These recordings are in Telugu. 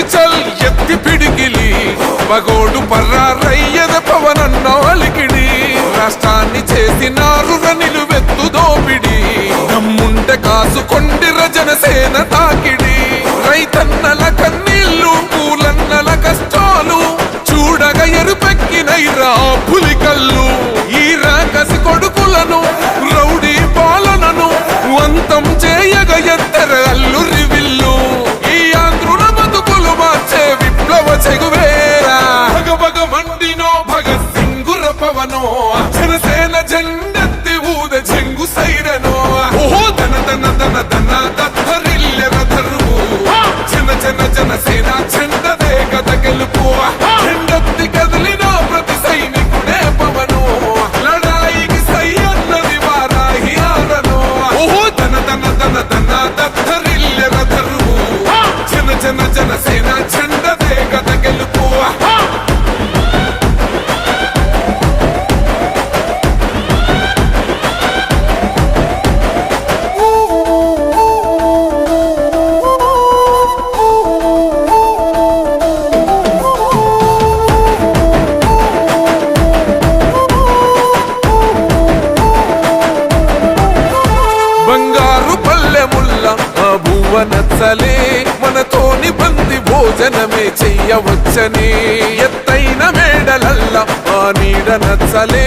చల్ ఎత్తి పిడికిలి. మగోడు పర్రారయ్యద పవనన్న అలికిడి. రాష్ట్రాన్ని చేసినారు నిలువెత్తు దోపిడి. దమ్ముంటే కాసుకొండిర జనసేన తాకిడి. నచ్చలే మనతోని బంది భోజనమే చెయ్యవచ్చని. ఎత్తైన మేడలల్ల ఆ నీడ నచ్చలే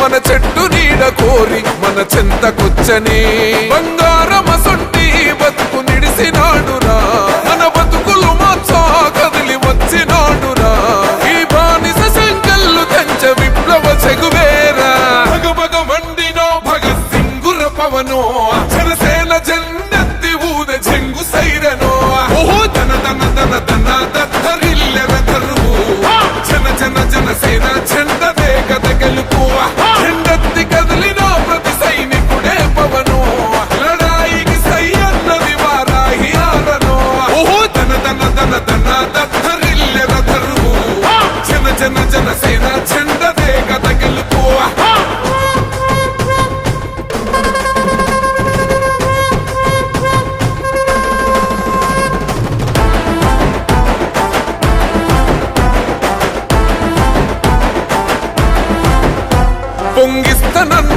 మన చెట్టు నీడ కోరి మన చెంతకొచ్చని. బంగారమసొంటి బతుకు నిడిసినాడురా మన బతుకులు మార్చా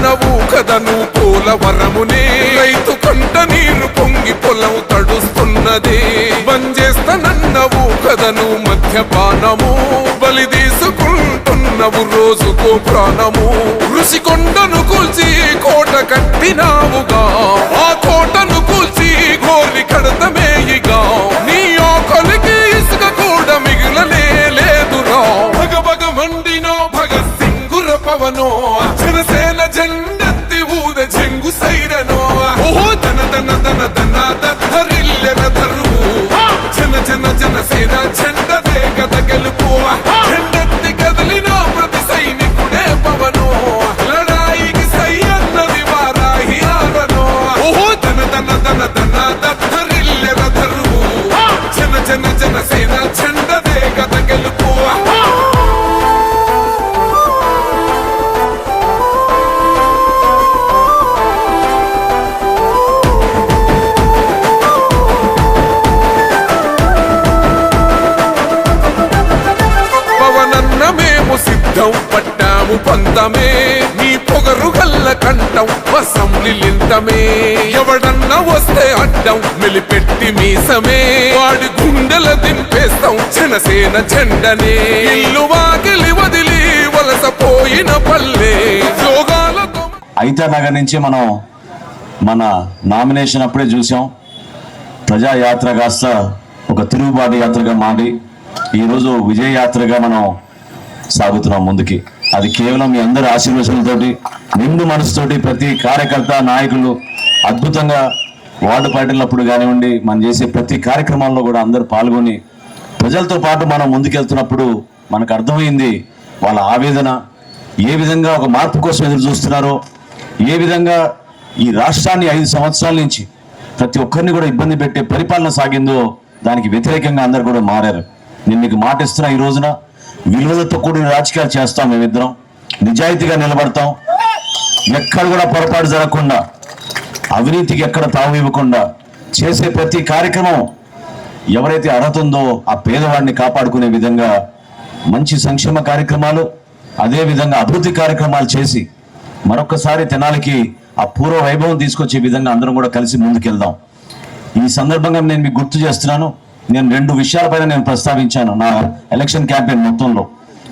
పొంగిస్తనన్నవు కదను పోలవరమునే రైతు కంట నీరు పొంగి పొలం తడుస్తున్నది. బంజేస్తనన్నవు కదను మధ్యపానము బలి తీసుకుంటున్నవు రోజుకో ప్రాణము. ఋషికొండను కూల్చి కోట కట్టినావుగా. ఆ కోటను కూల్చి గోలి కడతమేయిగా. da da da da ఎవడన్నా వస్తే అడ్డం మెలిపెట్టి మీసమే. వాడి గుండెల దింపేస్తాం జనసేన జెండనే. ఇల్లు వాకిలి వదిలి వలసపోయిన పల్లె. యోగాలతో ఐతా నగర్ నుంచి మనం మన నామినేషన్ అప్పుడే చూసాం. ప్రజాయాత్ర కాస్త ఒక తిరుగుబాటు యాత్రగా మారి ఈరోజు విజయ యాత్రగా మనం సాగుతున్నాం ముందుకి. అది కేవలం మీ అందరి ఆశీర్వచనలతోటి నిండు మనసుతోటి ప్రతి కార్యకర్త నాయకులు అద్భుతంగా వార్డు పార్టీలప్పుడు కానివ్వండి మనం చేసే ప్రతి కార్యక్రమాల్లో కూడా అందరూ పాల్గొని ప్రజలతో పాటు మనం ముందుకెళ్తున్నప్పుడు మనకు అర్థమైంది వాళ్ళ ఆవేదన ఏ విధంగా ఒక మార్పు కోసం ఎదురు చూస్తున్నారో ఏ విధంగా ఈ రాష్ట్రాన్ని ఐదు సంవత్సరాల నుంచి ప్రతి ఒక్కరిని కూడా ఇబ్బంది పెట్టే పరిపాలన సాగిందో దానికి వ్యతిరేకంగా అందరు కూడా మారారు. నేను మీకు మాట ఇస్తున్నా ఈ రోజున విలువలతో కూడిన రాజకీయాలు చేస్తాం మేమిద్దరం నిజాయితీగా నిలబడతాం ఎక్కడ కూడా పొరపాటు జరగకుండా అవినీతికి ఎక్కడ తావు ఇవ్వకుండా చేసే ప్రతి కార్యక్రమం ఎవరైతే అర్హత ఉందో ఆ పేదవాడిని కాపాడుకునే విధంగా మంచి సంక్షేమ కార్యక్రమాలు అదే విధంగా అభివృద్ధి కార్యక్రమాలు చేసి మరొకసారి తెనాలికి ఆ పూర్వ వైభవం తీసుకొచ్చే విధంగా అందరం కూడా కలిసి ముందుకెళ్దాం. ఈ సందర్భంగా నేను మీకు గుర్తు చేస్తున్నాను నేను రెండు విషయాలపైన నేను ప్రస్తావించాను నా ఎలక్షన్ క్యాంపెయిన్ మొత్తంలో.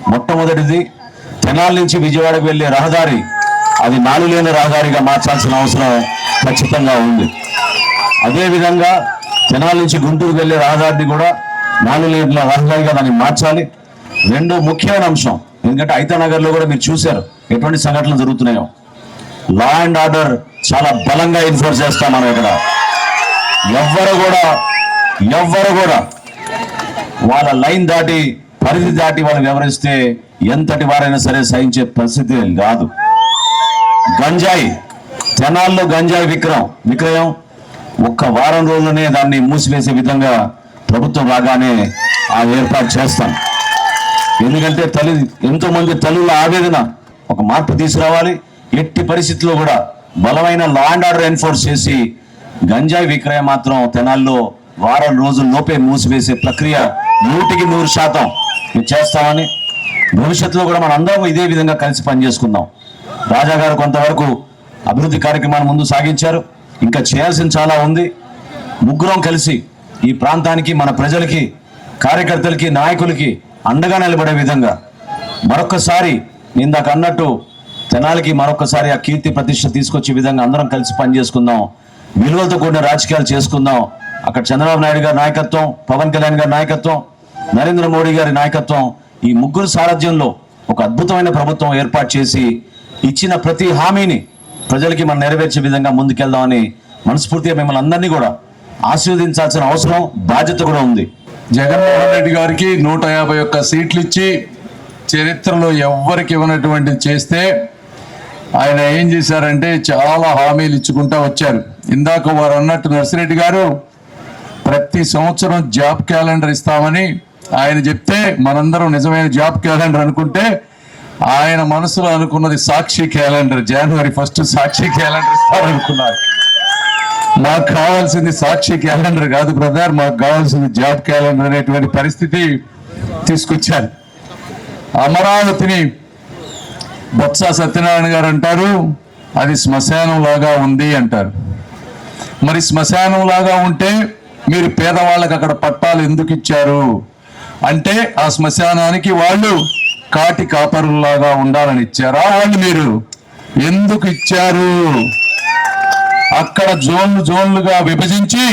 మొట్టమొదటిది తెనాలి నుంచి విజయవాడకు వెళ్ళే రహదారి అది నాలుగు లేని రహదారిగా మార్చాల్సిన అవసరం ఖచ్చితంగా ఉంది. అదేవిధంగా జనాల నుంచి గుంటూరుకు వెళ్ళే రహదారిని కూడా నాలుగు లేట్ల రహదారిగా దాన్ని మార్చాలి. రెండు ముఖ్యమైన అంశం ఎందుకంటే ఐతానగర్లో కూడా మీరు చూశారు ఎటువంటి సంఘటనలు జరుగుతున్నాయో. లా అండ్ ఆర్డర్ చాలా బలంగా ఎన్ఫోర్స్ చేస్తాం మనం ఇక్కడ. ఎవ్వరు కూడా ఎవ్వరు కూడా వాళ్ళ లైన్ దాటి పరిధి దాటి వాళ్ళు వివరిస్తే ఎంతటి వారైనా సరే సహించే పరిస్థితి కాదు. గంజాయి తెనాల్లో గంజాయి విక్రయం. విక్రయం ఒక్క వారం రోజులనే దాన్ని మూసివేసే విధంగా ప్రభుత్వం రాగానే ఆ ఏర్పాటు చేస్తాం. ఎందుకంటే తల్లి ఎంతో మంది తల్లుల ఆవేదన ఒక మార్పు తీసుకురావాలి. ఎట్టి పరిస్థితుల్లో కూడా బలమైన లా అండ్ ఆర్డర్ ఎన్ఫోర్స్ చేసి గంజాయి విక్రయం మాత్రం తెనాల్లో వారం రోజుల లోపే మూసివేసే ప్రక్రియ నూటికి నూరు శాతం చేస్తామని భవిష్యత్తులో కూడా మనం అందరం ఇదే విధంగా కలిసి పనిచేసుకుందాం. రాజా గారు కొంతవరకు అభివృద్ధి కార్యక్రమాన్ని ముందు సాగించారు. ఇంకా చేయాల్సిన చాలా ఉంది. ముగ్గురం కలిసి ఈ ప్రాంతానికి మన ప్రజలకి కార్యకర్తలకి నాయకులకి అండగా నిలబడే విధంగా మరొక్కసారి ఇందాక అన్నట్టు తెనాలికి మరొకసారి ఆ కీర్తి ప్రతిష్ట తీసుకొచ్చే విధంగా అందరం కలిసి పనిచేసుకుందాం. విలువలతో కూడిన రాజకీయాలు చేసుకుందాం. అక్కడ చంద్రబాబు నాయుడు గారి నాయకత్వం పవన్ కళ్యాణ్ గారి నాయకత్వం నరేంద్ర మోడీ గారి నాయకత్వం ఈ ముగ్గురు సారథ్యంలో ఒక అద్భుతమైన ప్రభుత్వం ఏర్పాటు చేసి ఇచ్చిన ప్రతి హామీని ప్రజలకి మనం నెరవేర్చే విధంగా ముందుకెళ్దామని మనస్ఫూర్తిగా మిమ్మల్ని అందరినీ కూడా ఆశీర్వదించాల్సిన అవసరం బాధ్యత కూడా ఉంది. జగన్మోహన్ రెడ్డి గారికి నూట యాభై ఒక్క సీట్లు ఇచ్చి చరిత్రలో ఎవ్వరికి ఇవ్వనటువంటిది చేస్తే ఆయన ఏం చేశారంటే చాలా హామీలు ఇచ్చుకుంటా వచ్చారు. ఇందాక వారు అన్నట్టు నర్సిరెడ్డి గారు ప్రతి సంవత్సరం జాబ్ క్యాలెండర్ ఇస్తామని ఆయన చెప్తే మనందరం నిజమైన జాబ్ క్యాలెండర్ అనుకుంటే ఆయన మనసులో అనుకున్నది సాక్షి క్యాలెండర్. జనవరి ఫస్ట్ సాక్షి క్యాలెండర్ ఇస్తారనుకున్నారు. మాకు కావాల్సింది సాక్షి క్యాలెండర్ కాదు బ్రదర్ మాకు కావాల్సింది జాబ్ క్యాలెండర్ అనేటువంటి పరిస్థితి తీసుకొచ్చారు. అమరావతిని బొత్స సత్యనారాయణ గారు అంటారు అది శ్మశానం లాగా ఉంది అంటారు. మరి శ్మశానం లాగా ఉంటే మీరు పేదవాళ్ళకి అక్కడ పట్టాలు ఎందుకు ఇచ్చారు? అంటే ఆ శ్మశానానికి వాళ్ళు కాటి కాపరులాగా ఉండాలని ఇచ్చారా? వాళ్ళు మీరు ఎందుకు ఇచ్చారు? అక్కడ జోన్లు జోన్లుగా విభజించి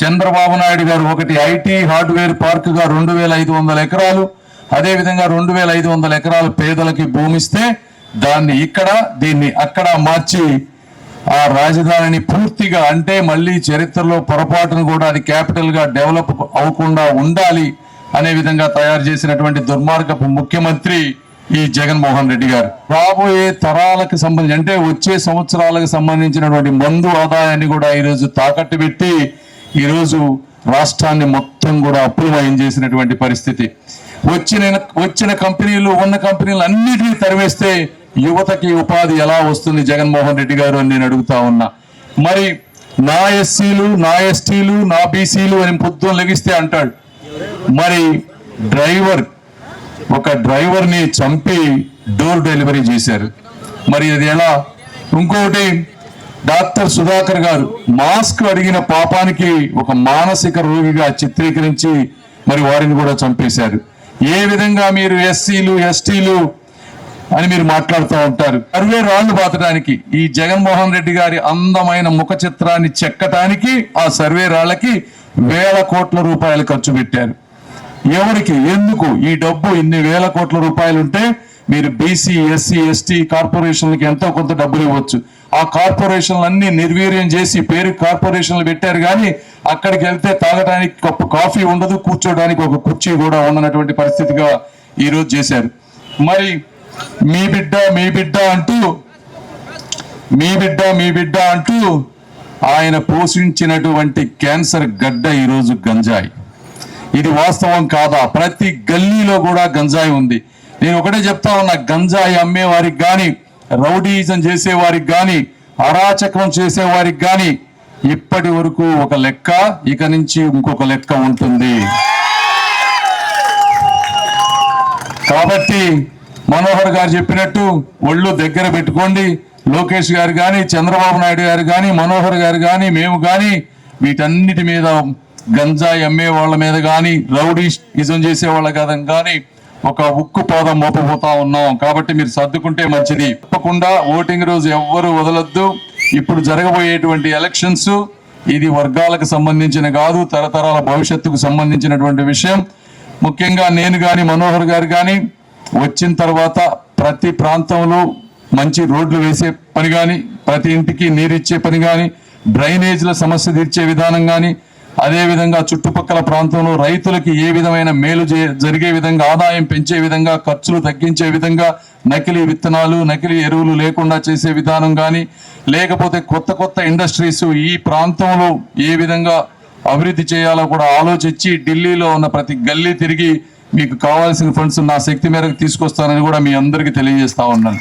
చంద్రబాబు నాయుడు గారు ఒకటి ఐటీ హార్డ్వేర్ పార్క్గా రెండు వేల ఐదు వందల ఎకరాలు అదేవిధంగా రెండు వేల ఐదు వందల ఎకరాలు పేదలకి భూమిస్తే దాన్ని ఇక్కడ దీన్ని అక్కడ మార్చి ఆ రాజధానిని పూర్తిగా అంటే మళ్ళీ చరిత్రలో పొరపాటును కూడా అది క్యాపిటల్గా డెవలప్ అవ్వకుండా ఉండాలి అనే విధంగా తయారు చేసినటువంటి దుర్మార్గపు ముఖ్యమంత్రి ఈ జగన్మోహన్ రెడ్డి గారు. రాబోయే తరాలకు సంబంధించి అంటే వచ్చే సంవత్సరాలకు సంబంధించినటువంటి మందు ఆదాయాన్ని కూడా ఈరోజు తాకట్టు పెట్టి ఈరోజు రాష్ట్రాన్ని మొత్తం కూడా అప్పులమయం చేసినటువంటి పరిస్థితి. వచ్చిన వచ్చిన కంపెనీలు ఉన్న కంపెనీలు అన్నిటినీ తరివేస్తే యువతకి ఉపాధి ఎలా వస్తుంది జగన్మోహన్ రెడ్డి గారు అని నేను అడుగుతా ఉన్నా. మరి నా ఎస్సీలు నా ఎస్టీలు నా బీసీలు అని పొద్దున లెగిస్తే అంటాడు. మరి డ్రైవర్ ఒక డ్రైవర్ని చంపి డోర్ డెలివరీ చేశారు. మరి అది ఎలా? ఇంకోటి డాక్టర్ సుధాకర్ గారు మాస్క్ అడిగిన పాపానికి ఒక మానసిక రోగిగా చిత్రీకరించి మరి వారిని కూడా చంపేశారు. ఏ విధంగా మీరు ఎస్సీలు ఎస్టీలు అని మీరు మాట్లాడుతూ ఉంటారు? అరవై రాళ్ళు బాతడానికి ఈ జగన్మోహన్ రెడ్డి గారి అందమైన ముఖ చిత్రాన్ని చెక్కటానికి ఆ సర్వే రాళ్ళకి వేల కోట్ల రూపాయలు ఖర్చు పెట్టారు. ఎవరికి ఎందుకు ఈ డబ్బు ఇన్ని వేల కోట్ల రూపాయలు ఉంటే మీరు బీసీ ఎస్సీ ఎస్టీ కార్పొరేషన్లకి ఎంతో కొంత డబ్బులు ఇవ్వచ్చు. ఆ కార్పొరేషన్లన్నీ నిర్వీర్యం చేసి పేరు కార్పొరేషన్లు పెట్టారు కానీ అక్కడికి వెళ్తే తాగడానికి కప్పు కాఫీ ఉండదు కూర్చోడానికి ఒక కుర్చీ కూడా ఉండనటువంటి పరిస్థితిగా ఈరోజు చేశారు. మరి మీ బిడ్డ మీ బిడ్డ అంటూ మీ బిడ్డ మీ బిడ్డ అంటూ ఆయన పోషించినటువంటి క్యాన్సర్ గడ్డ ఈరోజు గంజాయి. ఇది వాస్తవం కాదా? ప్రతి గల్లీలో కూడా గంజాయి ఉంది. నేను ఒకటే చెప్తా ఉన్నా గంజాయి అమ్మేవారికి కానీ రౌడీజం చేసేవారికి కానీ అరాచకం చేసేవారికి కానీ ఇప్పటి వరకు ఒక లెక్క ఇక నుంచి ఇంకొక లెక్క ఉంటుంది. కాబట్టి మనోహర్ గారు చెప్పినట్టు ఒళ్ళు దగ్గర పెట్టుకోండి. లోకేష్ గారు కానీ చంద్రబాబు నాయుడు గారు కానీ మనోహర్ గారు కానీ మేము కానీ వీటన్నిటి మీద గంజాయి అమ్మే వాళ్ళ మీద కానీ రౌడీ ఇజం చేసే వాళ్ళ కాదని కానీ ఒక ఉక్కు పాదం మోపబోతా ఉన్నాం. కాబట్టి మీరు సర్దుకుంటే మంచిది. తప్పకుండా ఓటింగ్ రోజు ఎవ్వరు వదలొద్దు. ఇప్పుడు జరగబోయేటువంటి ఎలక్షన్స్ ఇది వర్గాలకు సంబంధించిన కాదు తరతరాల భవిష్యత్తుకు సంబంధించినటువంటి విషయం. ముఖ్యంగా నేను కానీ మనోహర్ గారు కానీ వచ్చిన తర్వాత ప్రతి ప్రాంతంలో మంచి రోడ్లు వేసే పని కానీ ప్రతి ఇంటికి నీరిచ్చే పని కానీ డ్రైనేజ్ల సమస్య తీర్చే విధానం కానీ అదేవిధంగా చుట్టుపక్కల ప్రాంతంలో రైతులకి ఏ విధమైన మేలు జరిగే విధంగా ఆదాయం పెంచే విధంగా ఖర్చులు తగ్గించే విధంగా నకిలీ విత్తనాలు నకిలీ ఎరువులు లేకుండా చేసే విధానం కానీ లేకపోతే కొత్త కొత్త ఇండస్ట్రీస్ ఈ ప్రాంతంలో ఏ విధంగా అభివృద్ధి చేయాలో కూడా ఆలోచించి ఢిల్లీలో ఉన్న ప్రతి గల్లీ తిరిగి మీకు కావాల్సిన ఫండ్స్ నా శక్తి మేరకు తీసుకొస్తానని కూడా మీ అందరికీ తెలియజేస్తా ఉన్నాను.